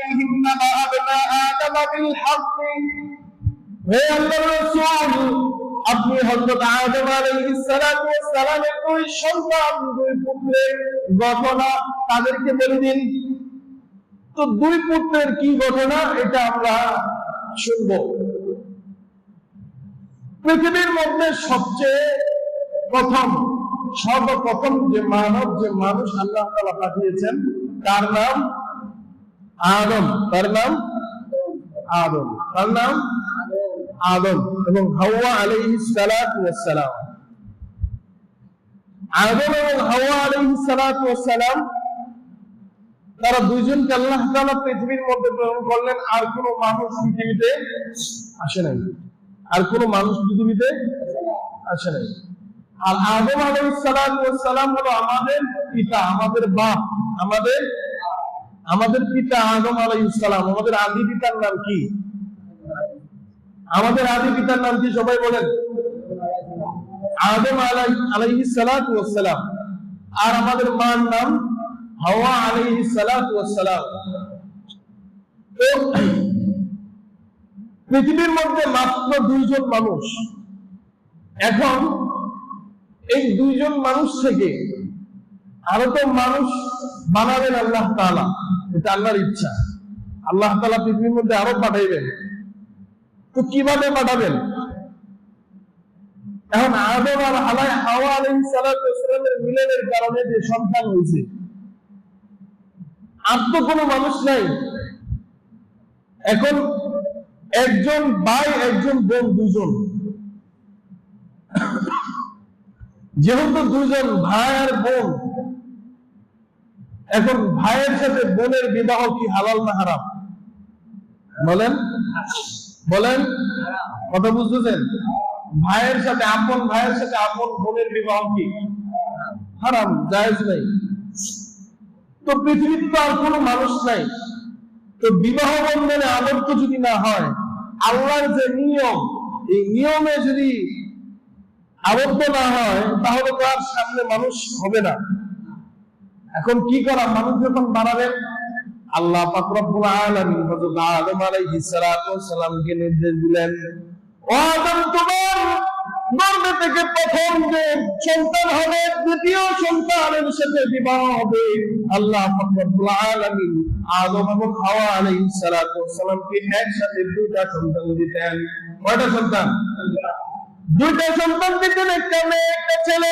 عليهم نبأ ابناء آدم بالحق হে আল্লাহর রাসূল আপনি হযরত আদম আলাইহিস সালাতু ওয়াস সালামের দুই সন্তান দুই পুত্রের ঘটনা তাদেরকে বলে দিন তো দুই পুত্রের কি ঘটনা এটা আমরা শুনবো পৃথিবীর মধ্যে সবচেয়ে প্রথম সর্বপ্রথম যে মানব যে মানুষ আল্লাহ তাআলা পাঠিয়েছেন তার নাম আদম তার নাম আদম তার নাম আদম এবং হাওয়া ওয়াস সালাম আদম এবং হাওয়া ওয়াস সালাম তারা দুইজনকে আল্লাহ তাআলা পৃথিবীর মধ্যে প্রেরণ করলেন আর কোন মানুষ পৃথিবীতে আসে নাই আর কোন মানুষ পৃথিবীতে আসে নাই আর আদম ওয়াস সালাম হলো আমাদের পিতা আমাদের বাপ আমাদের আমাদের পিতা আদম আলাইহিস সালাম, আমাদের আদি পিতার নাম কি? আমাদের আদি পিতার নাম কি সবাই বলেন? আদম আলাই সালাম। আর আমাদের মার নাম হাওয়া তো পৃথিবীর মধ্যে মাত্র দুইজন মানুষ। এখন এই দুইজন মানুষ থেকে আরও তো মানুষ বানাবেন আল্লাহ তাআলা। এটা আল্লাহর ইচ্ছা। আল্লাহ তাআলা পৃথিবীর মধ্যে আরও পাঠাইবেন। তো কীভাবে পাঠাবেন? এখন আদম আর হালাই হাওয়া সালাতু ওয়াসসালামের মিলনের কারণে যে সন্তান হয়েছে। আর তো কোনো মানুষ নাই। এখন একজন ভাই, একজন বোন, দুজন। যেহেতু দুজন ভাই আর বোন এখন ভাইয়ের সাথে বোনের বিবাহ কি হালাল না হারাম? বলেন। বলেন। কথা বুঝতেছেন? ভাইয়ের সাথে আপন, ভাইয়ের সাথে আপন বোনের বিবাহ কি হারাম? জায়েজ নাই। তো পৃথিবীতে তো আর কোনো মানুষ নাই। তো বিবাহ বন্ধনে আবদ্ধ যদি না হয়, আল্লাহর যে নিয়ম, এই নিয়মে যদি আবদ্ধ না হয়, তাহলে তো আর সামনে মানুষ হবে না। এখন কি করা? মানুষ যখন বাড়াবেন আল্লাহ পাক রব্বুল আলামিন হযরত আদম আলাইহিস সালাতু সালামকে নির্দেশ দিলেন, ও আদম, তোমার গর্ভ থেকে প্রথম যে সন্তান হবে, দ্বিতীয় সন্তানের সাথে বিবাহ হবে। আল্লাহ পাক রব্বুল আলামিন আদম এবং হাওয়া আলাইহিস সালাতু সালামকে একসাথে দুইটা সন্তান দিতেন। কয়টা সন্তান? দুইটা সন্তান দিতেন, একটা মেয়ে, একটা ছেলে।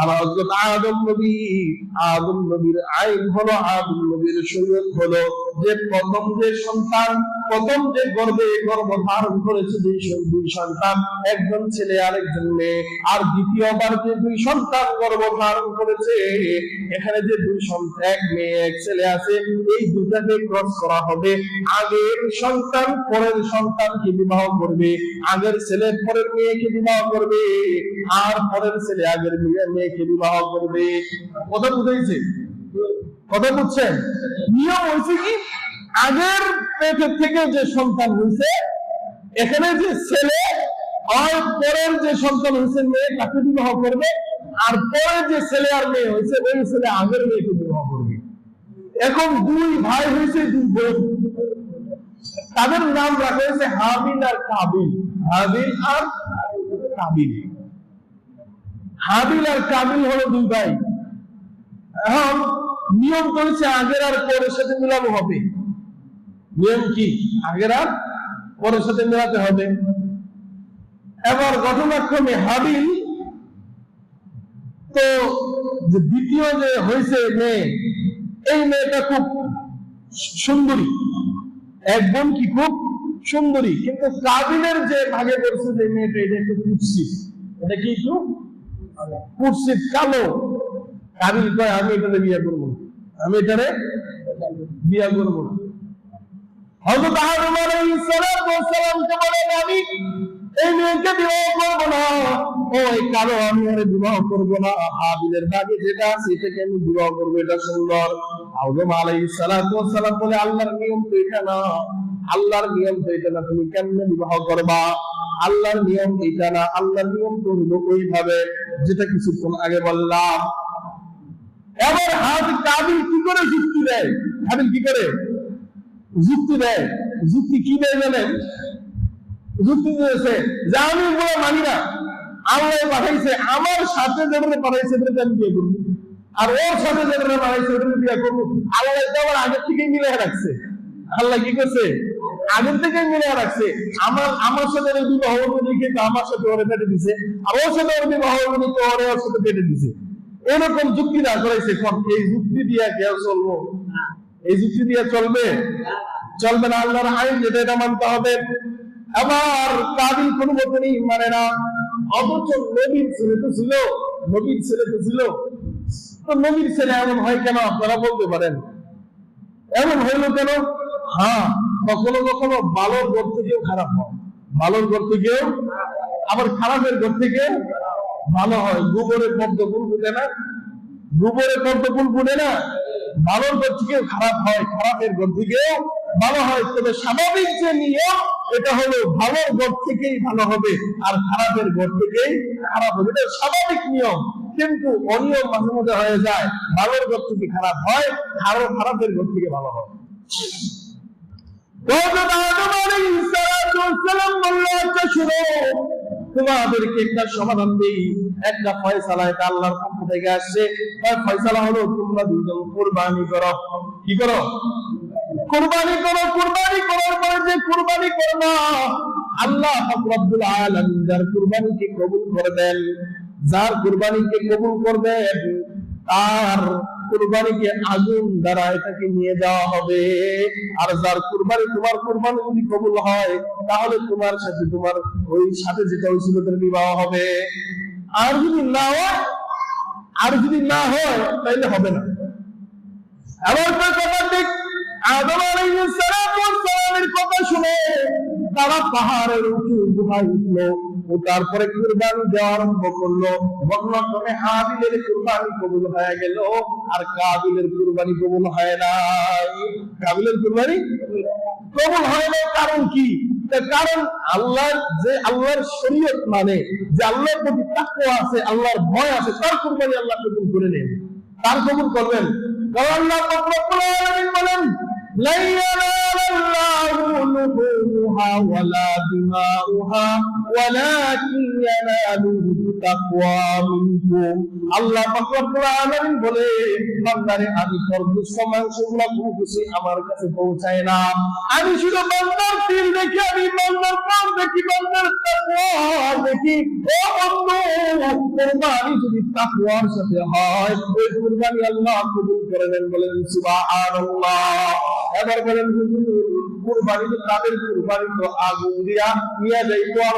হযরত আদম নবী, আদম নবীর আইন হলো, আদম নবীর শরীয়ত হলো যে প্রথম যে সন্তান, প্রথম যে গর্ভে গর্ভ ধারণ করেছে যে দুই সন্তান, একজন ছেলে আরেকজন মেয়ে, আর দ্বিতীয়বার যে দুই সন্তান গর্ভ ধারণ করেছে, এখানে যে দুই সন্তান, এক মেয়ে, এক ছেলে আছে, এই দুটাকে ক্রস করা হবে। আগের সন্তান পরের সন্তানকে বিবাহ করবে, আগের ছেলে পরের মেয়েকে বিবাহ করবে, আর পরের ছেলে আগের মেয়ে মেয়েকে বিবাহ করবে? কথা বুঝেছে কথা বুঝছেন? নিয়ম হয়েছে কি? আগের পেটের থেকে যে সন্তান হয়েছে এখানে যে ছেলে, আর পরের যে সন্তান হয়েছে মেয়ে তাকে বিবাহ করবে, আর পরে যে ছেলে আর মেয়ে হয়েছে ওই ছেলে আগের মেয়েকে বিবাহ করবে। এখন দুই ভাই হয়েছে দুই বোন। তাদের নাম রাখা হয়েছে হাবিল আর কাবিল। হাবিল আর কাবিল। হাবিল আর কাবিল হলো দুই ভাই। এখন নিয়ম করেছে আগের আর পরের সাথে মিলানো হবে। নিয়ম কি? আগের আর পরের সাথে মেলাতে হবে। এবার ঘটনাক্রমে হাবিল তো দ্বিতীয় যে হয়েছে মেয়ে, এই মেয়েটা খুব সুন্দরী। এক বোন কি খুব সুন্দরী। কিন্তু কাবিলের যে ভাগে পড়ছে যে মেয়েটা, এটা একটু কুৎসিত এটা কি একটু কুৎসিত কালো। কাবিল কয়, আমি এটারে বিয়ে করব। আমি এটারে বিয়ে করব না। হযরত আদম আলাইহিস ওয়াস সালামকে বলেন, আমি এই মেয়েকে বিবাহ করব না। কালো, আমি বিবাহ করব না। হাবিলের যেটা আছে, এটাকে আমি বিবাহ করব, এটা সুন্দর। আলাইহিস সালাম বলে, আল্লাহর নিয়ম তো এটা না। আল্লাহর নিয়ম তো এটা না তুমি কেমনে বিবাহ করবা? আল্লাহর নিয়ম এটা না। আল্লাহর নিয়ম তো হলো ওইভাবে, যেটা কিছুক্ষণ আগে বললাম। এবার হাত কাবিল কি করে যুক্তি দেয়? কাবিল কি করে? যুক্তি দেয়। যুক্তি কি দেয় জানেন? যুক্তি দিয়েছে যে আমি বলে মানি না। আল্লাহ পাঠাইছে, আমার সাথে যেটা পাঠাইছে সেটা আমি বিয়ে করব। আর ওর সাথে যেটা পাঠাইছে ওটা আমি বিয়ে করব। আল্লাহ তো আমার আগের থেকেই মিলে রাখছে। আল্লাহ কি করছে? আগের থেকে মিলে রাখছে আমার আমার সাথে ওর বিবাহ কিন্তু আমার সাথে ওরে পেটে দিছে। আর ওর সাথে ওর বিবাহ হবে তো ওরে ওর সাথে পেটে দিছে। এরকম যুক্তি না করাইছে এই যুক্তি দিয়ে কেউ চলবো? এই যুক্তি দিয়ে চলবে? চলবে না, আল্লাহর আইন যেটা, এটা মানতে হবে। আবার কাবিল কোন মতনই মানে না। অথচ নবীর ছেলে তো ছিল, নবীর ছেলে তো ছিল। তো নবীর ছেলে এমন হয় কেন? আপনারা বলতে পারেন। এমন হইল কেন? হ্যাঁ। কখনো কখনো ভালোর ঘর থেকেও খারাপ হয়। ভালোর ঘর থেকেও, আবার খারাপের ঘর থেকে ভালো হয়। গোবরের পদ্ম ফুল ফুটে না? গোবরের পদ্ম ফুল ফুটে না? ভালোর ঘর থেকেও খারাপ হয়, খারাপের ঘর থেকেও ভালো হয়। তবে স্বাভাবিক যে নিয়ম, এটা হলো ভালোর ঘর থেকেই ভালো হবে আর খারাপের ঘর থেকেই খারাপ হবে। এটা স্বাভাবিক নিয়ম, কিন্তু অনিয়ম মাঝে মধ্যে হয়ে যায়। ভালোর ঘর থেকে খারাপ হয়, আরও খারাপের ঘর থেকে ভালো হয়। তোমাদেরকে একটা সমাধান দেই। একটা ফয়সালা এটা আল্লাহর পক্ষ থেকে আসছে। ফয়সালা হলো তোমরা দুজন কুরবানি করো। কি করো? কুরবানি করো, কুরবানি করার পরে যে কুরবানি করবা, আল্লাহ রব্বুল আলামিন যার কুরবানিকে কবুল করবেন যার কুরবানিকে কবুল করবেন, তার কুরবানিকে আগুন দ্বারা এটাকে নিয়ে যাওয়া হবে। আর যার কুরবানি তোমার কুরবানি যদি কবুল হয়, তাহলে তোমার সাথে তোমার ওই সাথে যেটা হয়েছিল তার বিবাহ হবে। আর যদি না হয়, আর যদি না হয় তাহলে হবে না। তো কথা ঠিক আদম আলাইহিস সালাম কথা শুনে তারা পাহাড়ের উঁচু গুহায় উঠল। তারপরে কুরবানি দেওয়া আরম্ভ করলো বর্ণক্রমে হাবিলের কুরবানি কবুল হয়ে গেল আর কাবিলের কুরবানি কবুল হয় নাই কাবিলের কুরবানি কবুল হয় না কারণ কি তার কারণ আল্লাহ যে আল্লাহর শরীয়ত মানে যে আল্লাহর প্রতি তাকওয়া আছে আল্লাহর ভয় আছে তার কুরবানি আল্লাহ কবুল করে নেন তার কবুল করবেন কারণ আল্লাহ পাক রব্বুল আলামিন বলেন لن ينال الله لحومها ولا دماؤها ولكن يناله التقوى منكم আল্লাহ পাক রব্বুল আলামিন বলে বান্দারে আমি সর্বোচ্চ মাংসগুলো কোনো কিছু আমার কাছে পৌঁছায় না আমি শুধু বান্দার দিল দেখি আমি বান্দার প্রাণ দেখি বান্দার তাকওয়া দেখি ও বন্ধু কুরবানি যদি তাকওয়ার সাথে হয় ওই কুরবানি আল্লাহ কবুল করে নেন বলেন সুবহানাল্লাহ এবার বলেন হুজুর কুরবানি তো তাদের কুরবানি তো আগুন দিয়া নিয়ে যাইতো আর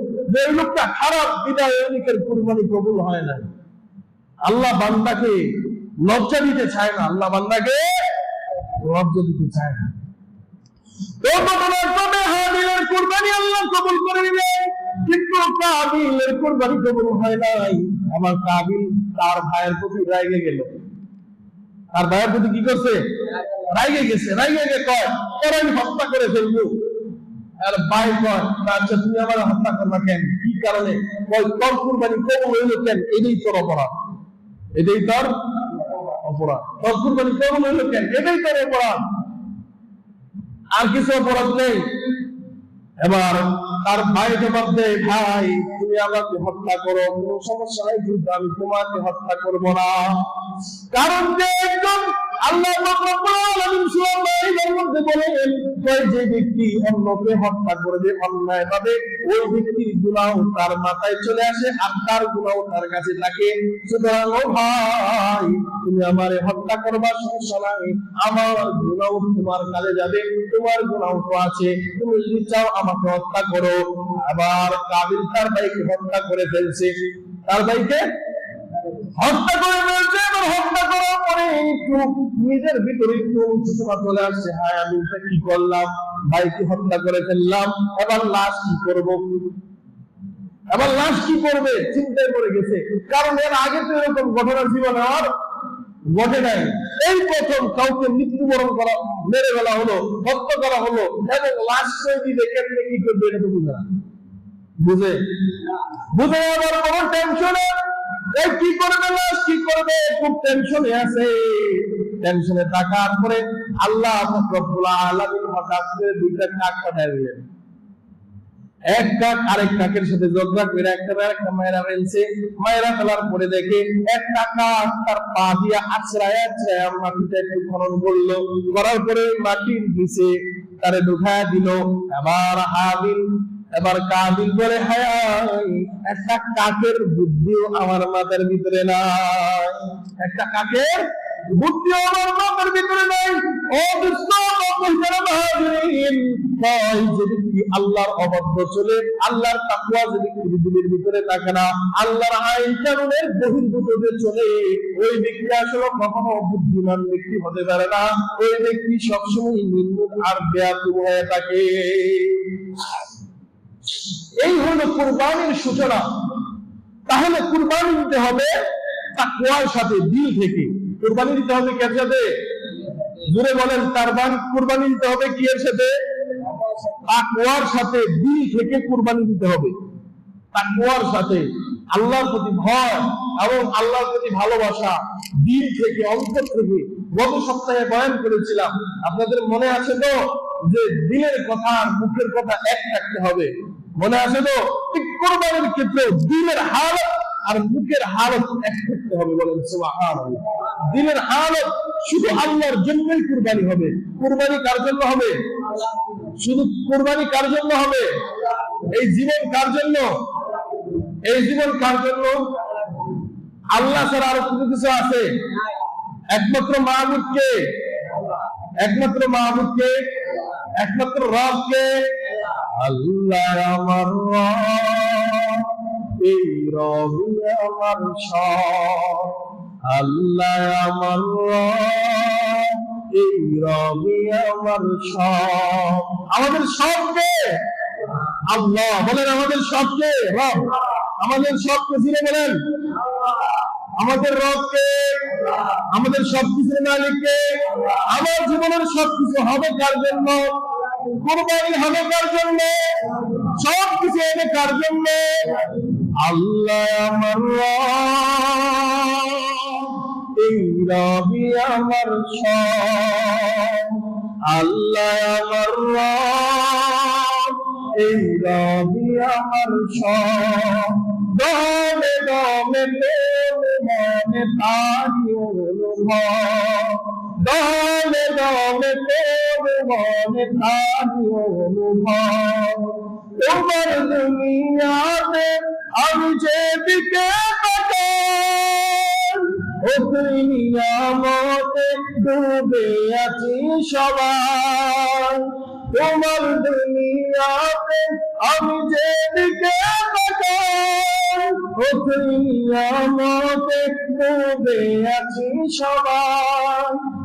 যে লোকটা খারাপ, বিদায় অনেকের কোরবানি কবুল হয় না আল্লাহ বান্দাকে লজ্জা দিতে চায় না। আল্লাহ বান্দাকে লজ্জা দিতে চায় না। আল্লাহ কবুল করে নিবে। কিন্তু কাবিলের হয় নাই। আমার কাবিল তার ভাইয়ের প্রতি রাগে গেল। তার ভাইয়ের প্রতি কি করছে? রাইগে গেছে। রাইগে গিয়ে কয় তোর হত্যা করে ফেলব। আর ভাই কয় "না, আচ্ছা তুমি আমার হত্যা করবা কেন? কি কারণে? কয় তোর কুরবানি কবুল হইল কেন? এটাই তোর অপরাধ। এটাই তোর অপরাধ। তোর কুরবানি কবুল হইল কেন? এটাই তোর অপরাধ। আর কিছু অপরাধ নেই। এবার তার ভাই জবাব দেয় ভাই তুমি আমাকে হত্যা করো। সমস্যা নাই আমি তোমাকে হত্যা করব না। কারণ হত্যা হত্যা করবার সমস্যা নাই। আমার গুনাহ তোমার কাছে যাবে, তোমার গুনাহ তো আছে। তুমি যদি চাও আমাকে হত্যা করো। আবার কাবিল তার ভাইকে হত্যা করে ফেলছে। তার ভাইকে হত্যা করে ফেলছে এবং হত্যা করার পরে একটু নিজের ভিতরে একটু উচ্চতা চলে আসছে। হ্যাঁ আমি এটা কি করলাম? ভাইকে হত্যা করে ফেললাম। এবার লাশ কি করব? এবার লাশ কি করবে? চিন্তায় পড়ে গেছে। কারণ এর আগে তো এরকম ঘটনা জীবনে আর ঘটে নাই। এই প্রথম কাউকে মৃত্যুবরণ করা, মেরে ফেলা হলো, হত্যা করা হলো, এবং লাশ তৈরি দেখে কি করবে এটা তো বুঝে বুঝে? আবার কোন টেনশনে কি করবে কি করবে? খুব আছে। টেনশনে থাকার পরে আল্লাহ রব্বুল আলামিন হঠাৎ করে দুইটা কাক দিলেন। এক কাক আরেক কাকের সাথে করে একটা একটা মায়েরা ফেলছে। মায়েরা ফেলার পরে দেখে একটা কাক তার পা দিয়া আছড়ায় আছড়ায় মাটিতে একটু খনন করল। করার পরে মাটির নিচে তারে ঢুকায় দিল। এবার হাবিল, এবার কাবিল বলে, হায় একটা কাকের বুদ্ধিও আমার মাথার ভিতরে নাই। একটা কাকের আমার মাথার ভিতরে নাই। ও আল্লাহর চলে, আল্লাহর তাকওয়া যে ব্যক্তি ভিতরে থাকে না, আল্লাহর আইন বহির্ভূত চলে, ওই ব্যক্তি আসলে কখনো বুদ্ধিমান ব্যক্তি হতে পারে না। ওই ব্যক্তি সবসময় নির্মূল আর বেয়াতুব হয়ে থাকে। এই হলো কুরবানির সূচনা। তাহলে কুরবানি দিতে হবে তাকওয়ার সাথে, দিল থেকে। কুরবানি দিতে হবে কার সাথে? জুড়ে বলেন তারবান কুরবানি দিতে হবে কি এর সাথে? তাকওয়ার সাথে, দিল থেকে কুরবানি দিতে হবে। তাকওয়ার সাথে, আল্লাহর প্রতি ভয় এবং আল্লাহর প্রতি ভালোবাসা, দিল থেকে, অন্তর থেকে। গত সপ্তাহে বয়ান করেছিলাম। আপনাদের মনে আছে তো? যে দিলের কথা আর মুখের কথা এক থাকতে হবে। মনে আছে তো? কোরবানির ক্ষেত্রে দিলের হালত আর মুখের হালত এক থাকতে হবে বলেন দিলের হালত শুধু আল্লাহর জন্যই কুরবানি হবে। কুরবানি কার জন্য হবে? শুধু কুরবানি কার জন্য হবে? এই জীবন কার জন্য? এই জীবন কার জন্য? আল্লাহ ছাড়া আরও কোনো কিছু আছে? একমাত্র মাহবুদকে একমাত্র মাহবুদকে একমাত্র রবকে? আল্লাহ আমার এই রবি আমার আল্লাহ আমার এই রবি আমার আমাদের সবকে? আল্লাহ, বলেন আমাদের সবকে? রব, আমাদের সবকে ফিরে বলেন। আমাদের রবকে, আমাদের সবকিছুর মালিককে। আমার জীবনের সবকিছু হবে কার জন্য? কোরবানি হবে কার জন্য সবকিছু হবে কার জন্য? আল্লাহ আমার এই রবি আমার সব। আল্লাহ আমার এই রবি আমার দমে দমে মনে তারি অনুভব। দমে দমে তোর মনে তারি অনুভব তোমার দুনিয়াতে আমি যেদিকে ও দুনিয়ামতে ডুবে আছি সবাই তোমার দুনিয়াতে আমি যেদিকে ও দুনিয়ামতে ডুবে আছি সবাই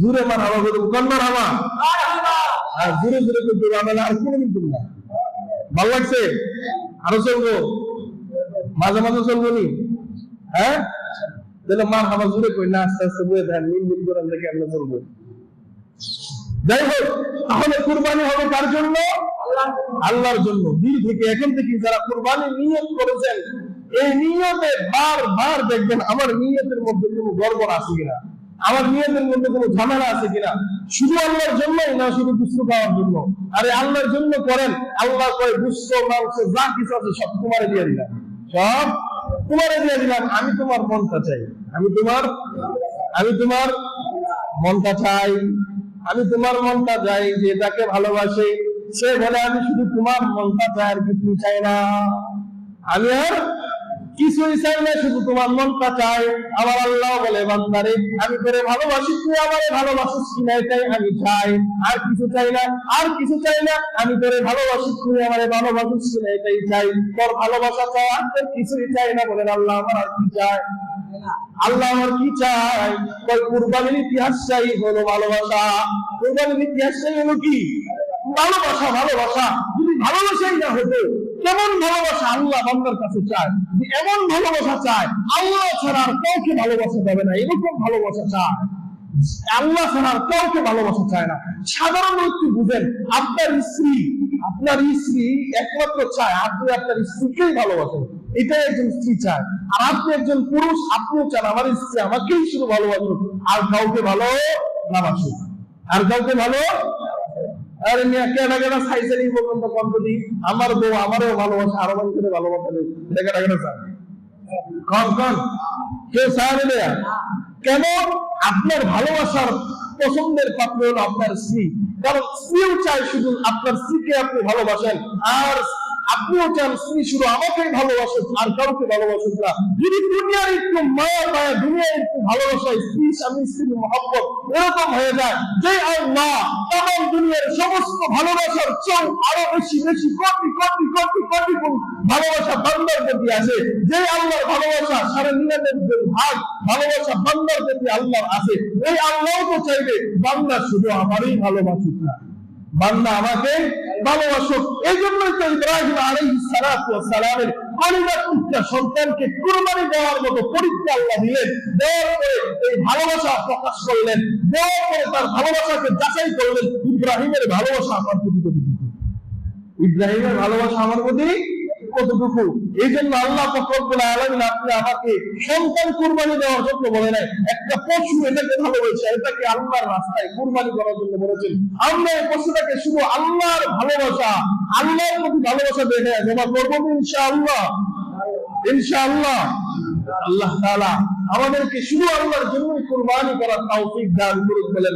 জুড়ে মার কোন মার আর জুড়ে করতে হবে আর কোনোদিন করব না। ভালো লাগছে? আরও চলবো? মাঝে মাঝে চলবো নি? হ্যাঁ? তাহলে মার হাবা জুড়ে কই না, আস্তে আস্তে বয়ে দেন মিল মিল করে আমরা কেমন চলবো? যাই হোক, তাহলে কুরবানি হবে কার জন্য? আল্লাহর জন্য। দিল থেকে এখন থেকে যারা কুরবানি নিয়ত করেছেন, এই নিয়তে বার বার দেখবেন আমার নিয়তের মধ্যে কোনো গড়বড় আছে কিনা। আমার নিয়তের মধ্যে কোনো ঝামেলা আছে কিনা? শুধু আল্লাহর জন্যই না, শুধু গুস্ত খাওয়ার জন্য? আরে আল্লাহর জন্য করেন, আল্লাহ কয় গুস্ত মাংস, যা কিছু আছে সব তোমারে দিয়ে দিলাম। সব তোমারে দিয়ে দিলাম। আমি তোমার মনটা চাই। আমি তোমার আমি তোমার মনটা চাই। আমি তোমার মনটা চাই যে তাকে ভালোবাসে, সে বলে আমি শুধু তোমার মনটা চাই আর কিছু চাই না। আমি আর কিছুই চাই না শুধু তোমার মনটা চাই আমার আল্লাহ বলে, বান্দারে, আমি করে ভালোবাসি, তুই আমারে ভালোবাসিস কিনা এটাই আমি চাই। আর কিছু চাই না, আর কিছু চাই না, আমি করে ভালোবাসি, তুই আমারে ভালোবাসিস কিনা এটাই চাই। তোর ভালোবাসা চাই, আর তোর কিছুই চাই না বলেন আল্লাহ আমার আর কি চাই আল্লাহ আমার কি চাই কই কুরবানির ইতিহাস চাই হলো ভালোবাসা। কুরবানির ইতিহাস চাই হলো কি? ভালোবাসা ভালোবাসা। যদি ভালোবাসাই না হতো কেমন ভালোবাসা আল্লাহ বান্দার কাছে চায়, এমন ভালোবাসা চায়, আল্লাহ ছাড়া আর কাউকে ভালোবাসা যাবে না, এরকম ভালোবাসা চায়। আল্লাহ ছাড়া আর কাউকে ভালোবাসা চায় না। সাধারণ একটু বুঝেন, আপনার স্ত্রী আপনার স্ত্রী একমাত্র চায়, আপনি আপনার স্ত্রীকেই ভালোবাসেন, এটাই একজন স্ত্রী চায়। আর আপনি একজন পুরুষ, আপনিও চান, আমার স্ত্রী আমাকেই শুধু ভালোবাসুক, আর কাউকে ভালো না বাসুক। আর কাউকে ভালো আরে মিয়া, কেডা কেডা সাইজের এই পর্যন্ত আমার বউ আমারও ভালোবাসা, আরও মানুষের ভালোবাসা নেই কেডা কন কন মিয়া? কেন? আপনার ভালোবাসার পছন্দের পাত্র হলো আপনার স্ত্রী। কারণ স্ত্রীও চায় শুধু আপনার স্ত্রীকে আপনি ভালোবাসেন, আর আপনিও চান স্ত্রী শুধু আমাকেই ভালোবাসুক আর কাউকে ভালোবাসুক না। যদি দুনিয়ার একটু মায়া মায়া দুনিয়ার একটু ভালোবাসা স্ত্রী, স্বামী, স্ত্রী, মহব্বত এরকম হয়ে যায়, যে আল্লাহ তাম দুনিয়ার সমস্ত ভালোবাসার চেয়েও আরও বেশি বেশি, কোটি কোটি কোটি গুণ ভালোবাসা বান্দার প্রতি আছে যে আল্লাহর ভালোবাসা সারা নিরানব্বই ভাগ, ভালোবাসা বান্দার প্রতি আল্লাহর আছে এই আল্লাহ তো চাইবে বান্দা শুধু আমারই ভালোবাসুক না। বান্দা আমাকে ভালোবাসুক। এই জন্যই তো ইব্রাহিম আলাই সালাত সালামের অনিবার্যটা সন্তানকে কুরবানি দেওয়ার মতো পরীক্ষা আল্লাহ দিলেন। দেওয়ার পরে এই ভালোবাসা প্রকাশ করলেন। দেওয়ার পরে তার ভালোবাসাকে যাচাই করলেন। ইব্রাহিমের ভালোবাসা আমার প্রতি ইব্রাহিমের ভালোবাসা আমার প্রতি কতটুকু? এই জন্য আল্লাহ ফখরুল আলমিন আপনি আমাকে সন্তান কুরবানি দেওয়ার জন্য বলে নাই, একটা পশু এটাকে ভালোবেসে এটাকে আল্লাহর রাস্তায় কুরবানি করার জন্য বলেছেন। আমরা এই পশুটাকে শুধু আল্লাহর ভালোবাসা, আল্লাহর প্রতি ভালোবাসা দেখে জমা করব ইনশাআল্লাহ। ইনশাআল্লাহ। আল্লাহ তাআলা আমাদেরকে শুধু আল্লাহর জন্যই কুরবানি করার তৌফিক দান করুন বলেন